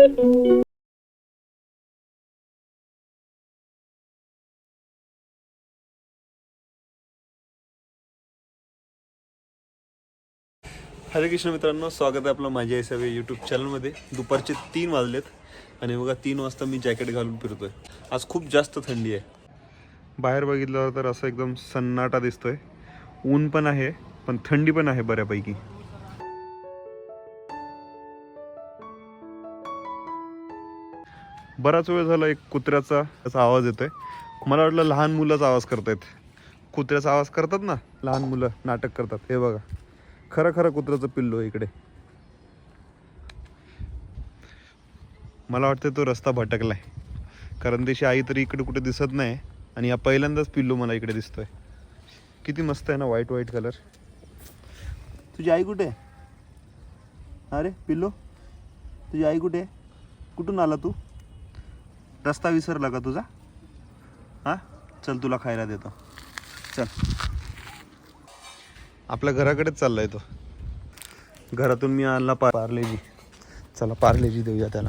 हरे कृष्ण मित्रांनो स्वागत आहे आपलं माझ्या हिसाबे यूट्यूब चॅनलमध्ये दुपारचे तीन वाजलेत आणि बघा तीन वाजता मी जॅकेट घालून फिरतोय. आज खूप जास्त थंडी आहे. बाहेर बघितलं तर असं एकदम सन्नाटा दिसतोय. ऊन पण आहे पण थंडी पण आहे बऱ्यापैकी. बराच वेळ झाला एक कुत्र्याचा असा आवाज येतोय. मला वाटलं लहान मुलंच आवाज करतायत. कुत्र्याचा आवाज करतात ना लहान मुलं नाटक करतात. हे बघा खरं खरं कुत्र्याचं पिल्लो आहे इकडे. मला वाटतं तो रस्ता भटकलाय. कारण त्याची आई तरी इकडे कुठे दिसत नाही आणि या पहिल्यांदाच पिल्लू मला इकडे दिसतोय. किती मस्त आहे ना व्हाईट व्हाईट कलर तुझी आई कुठे? आहे अरे पिल्लू तुझी आई कुठे? आहे कुठून आला तू? रस्ता विसरला का तुझा? हां? चल तुला खायला देतो. चल. आपल्या घराकडेच चाललाय तो. घरातून मी आणला पार पार्लेजी. चला पार्लेजी देऊया त्याला.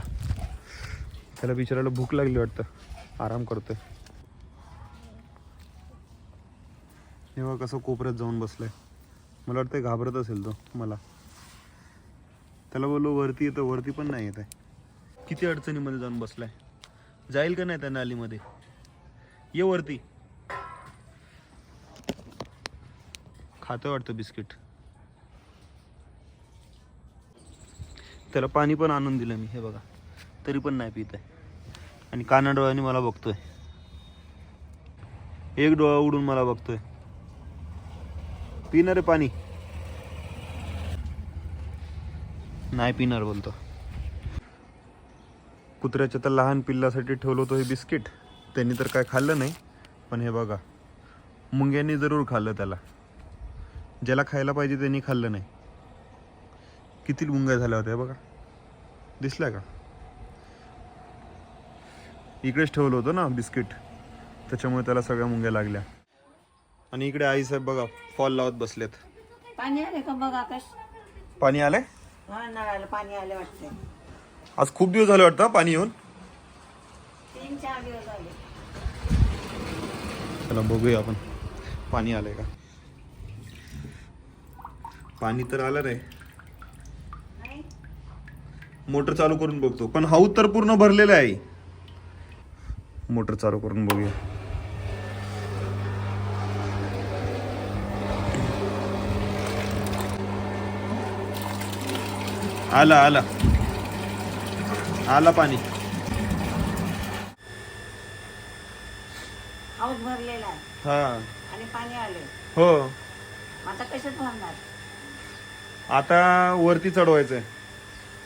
त्याला बिचारायला भूक लागली वाटतं. आराम करतोय. तेव्हा कसं कोपऱ्यात जाऊन बसलाय. मला वाटतं घाबरत असेल तो मला. त्याला बोललो वरती येतो वरती पण नाही येत आहे किती अडचणीमध्ये जाऊन बसलाय? जाईल का नाही त्या नालीमध्ये? ये वरती. खातं वाटतं बिस्किट. त्याला पाणी पण आणून दिलं मी हे बघा. तरी पण नाही पित आहे. आणि काना डोळ्याने मला बघतोय. एक डोळा उडून मला बघतोय. पिणार रे पाणी. नाही पिणार बोलतो. कुत्र्याच्या तर लहान पिल्लासाठी ठेवलं होतं हे बिस्किट. त्यांनी तर काय खाल्लं नाही. पण हे बघा मुंग्यांनी जरूर खाल्लं त्याला. ज्याला खायला पाहिजे त्यांनी खाल्लं नाही. किती मुंग्या झाल्या होत्या बघा. दिसल्या का? इकडेच ठेवलं होतं ना बिस्किट. त्याच्यामुळे त्याला सगळ्या मुंग्या लागल्या. आणि इकडे आईसाहेब बघा फॉल लावत बसलेत. पाणी आले का बघ आकाश? पाणी आलंय? नळाला पाणी आले वाटते आज खूप दिवस झाले वाटतं पाणी येऊन? तीन चार दिवस आले चला बघूया आपण. पाणी आलंय का? पाणी तर आलं नाही. नाही. मोटर चालू करून बघतो. पण हाऊस तर पूर्ण भरलेला आहे मोटर चालू करून बघूया. आला आला. आला पाणी. हाऊस भरलेला आहे. हा. आणि पाणी आले हो. आता कशात भरणार? आता वरती चढवायचंय.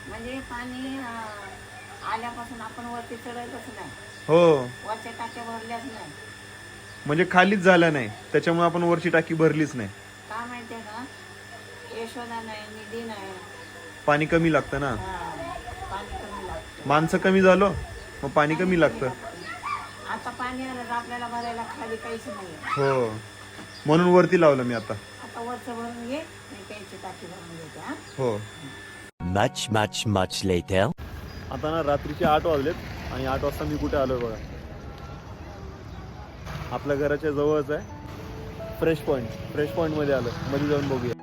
म्हणजे पाणी अं, आल्यापासून आपण वरती चढायचंच नाही. हो. वरच्या टाक्या भरल्याच नाही. म्हणजे खालीच झालं नाही. त्याच्यामुळे आपण वरची टाकी भरलीच नाही. का माहितीये का? यशोदा नाही निधी नाही पाणी कमी लागतं ना. हा, माणसं कमी झालो मग पाणी कमी लागतं. आता पाणी आलं तर आपल्याला भरायला खाली काहीच नाही. हो. म्हणून वरती लावलं मी आता. आता वरचं भरून घे मी प्यायची टाकी भरून घेते हा. हो. Much, much, much later. आता ना रात्रीचे आठ वाजलेत आणि आठ वाजता मी कुठे आलोय बघा. आपल्या घराच्या जवळच आहे. फ्रेश पॉईंट फ्रेश पॉईंटमध्ये आलो मध्ये जाऊन बघूया.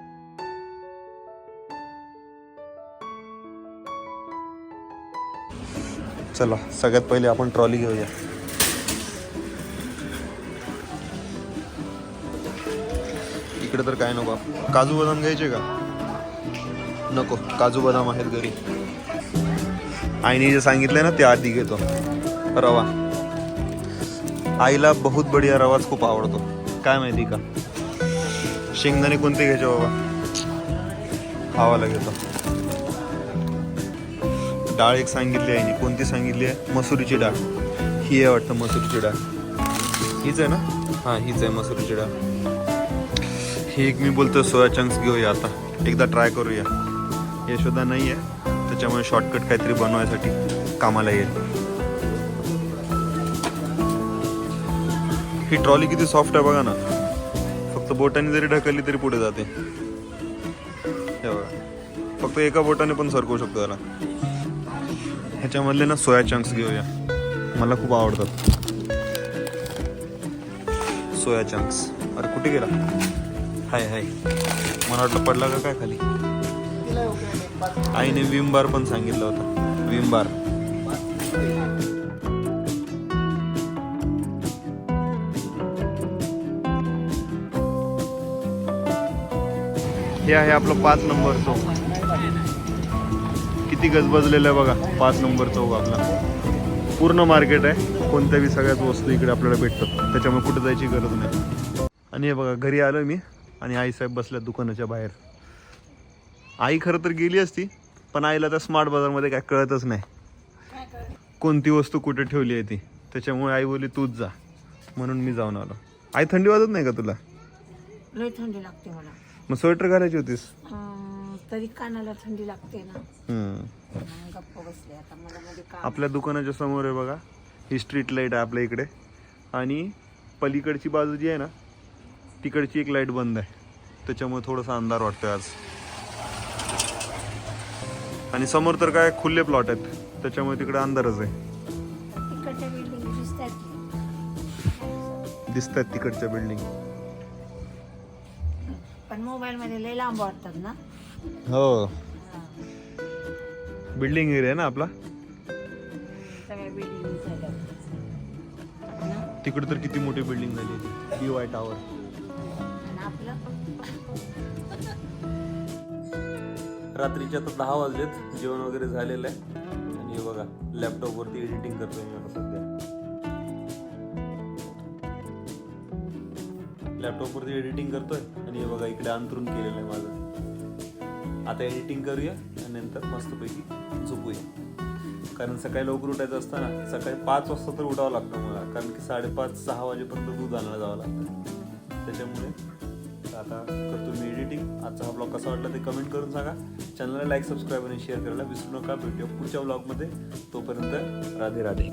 चला सगळ्यात पहिले आपण ट्रॉली घेऊया. इकडे तर काय नको काजू बदाम घ्यायचे का? नको काजू बदाम आहेत घरी. आईने जे सांगितलंय ना ते आधी घेतो. रवा. आईला बहुत बढिया रवाच खूप आवडतो. काय माहिती का? शेंगदाणे कोणते घ्यायचे बाबा? खावाला घेतो. डाळ एक सांगितली आहे कोणती सांगितली आहे? मसुरीची डाळ. ही आहे वाटतं मसुरीची डाळ. हीच आहे ना? हां हीच आहे मसुरीची डाळ. ही एक मी बोलतो सोया चंक्स घेऊया आता. एकदा ट्राय करूया. यशोदा नाही आहे. त्याच्यामुळे शॉर्टकट काहीतरी बनवायसाठी कामाला येईल. ही ट्रॉली किती सॉफ्ट आहे बघा ना. फक्त बोटाने जरी ढकलली तरी पुढे जाते. हे बघा. फक्त एका बोटाने पण सरकवू शकतो त्याला ह्याच्यामधले ना सोया चंक्स घेऊया. मला खूप आवडतात. सोया चंक्स अरे कुठे गेला? हाय हाय. मला वाटलं पडला का काय खाली? आईने विम बार पण सांगितलं होतं. Vim bar. हे आहे आपलं पाच नंबर किती गजबजलेलं आहे बघा? पाच नंबर चौक आपला. पूर्ण मार्केट आहे. कोणत्याही सगळ्याच वस्तू इकडे आपल्याला भेटतात. त्याच्यामुळे कुठे जायची गरज नाही. आणि हे बघा घरी आलो मी. आणि आईसाहेब बसल्या दुकानाच्या बाहेर. आई खरं तर गेली असती पण आईला त्या स्मार्ट बाजारमध्ये काय कळतच नाही. कोणती वस्तू कुठे ठेवली आहे ती. त्याच्यामुळे आई बोलली तूच जा. म्हणून मी जाऊन आलो. आई थंडी वाजत नाही का तुला? थंडी लागते मला. मग स्वेटर घालायची होतीस? तरी कानाला थंडी लागते ना. हम्म. म्हणून गप्प बसले आता मला मध्ये काम आपल्या दुकानाच्या समोर आहे बघा. ही स्ट्रीट लाइट आहे आपल्या इकडे. आणि पलीकडची बाजू जी आहे ना तिकडची एक लाइट बंद आहे. त्याच्यामुळे थोडासा अंधार वाटतोय आज. आणि समोर तर काय खुले प्लॉट आहेत. त्याच्यामुळे तिकडे अंधारच आहे. तिकडच्या बिल्डिंग दिसतात दिसत आहेत तिकडच्या बिल्डिंग पण मोबाईल मध्ये लय लांब वाटतात ना. हो. बिल्डिंग एरिया आहे ना आपला? सगळ्या बिल्डिंग झाल्या. ना? तिकडे तर किती मोठी बिल्डिंग झाली पी वाय टावर आणि आपलं? रात्रीचे आता दहा वाजलेत. जेवण वगैरे झालेलं आहे. आणि हे बघा लॅपटॉपवरती एडिटिंग करतोय मी आता सध्या. लॅपटॉपवरती एडिटिंग करतोय. आणि हे बघा इकडे अंतरून केलेलं आहे माझं. आता एडिटिंग करूया आणि नंतर मस्तपैकी झोपूया. कारण सकाळी लवकर उठायचं असतं ना सकाळी पाच वाजता तर उठावं लागतं मला. कारण की साडेपाच सहा वाजेपर्यंत दूध आणायला जावं लागतं. त्याच्यामुळे आता करतो मी एडिटिंग आजचा हा ब्लॉग कसा वाटला ते कमेंट करून सांगा. चॅनलला लाईक सबस्क्राईब आणि शेअर करायला विसरू नका. भेटूया पुढच्या ब्लॉगमध्ये तोपर्यंत राधे राधे.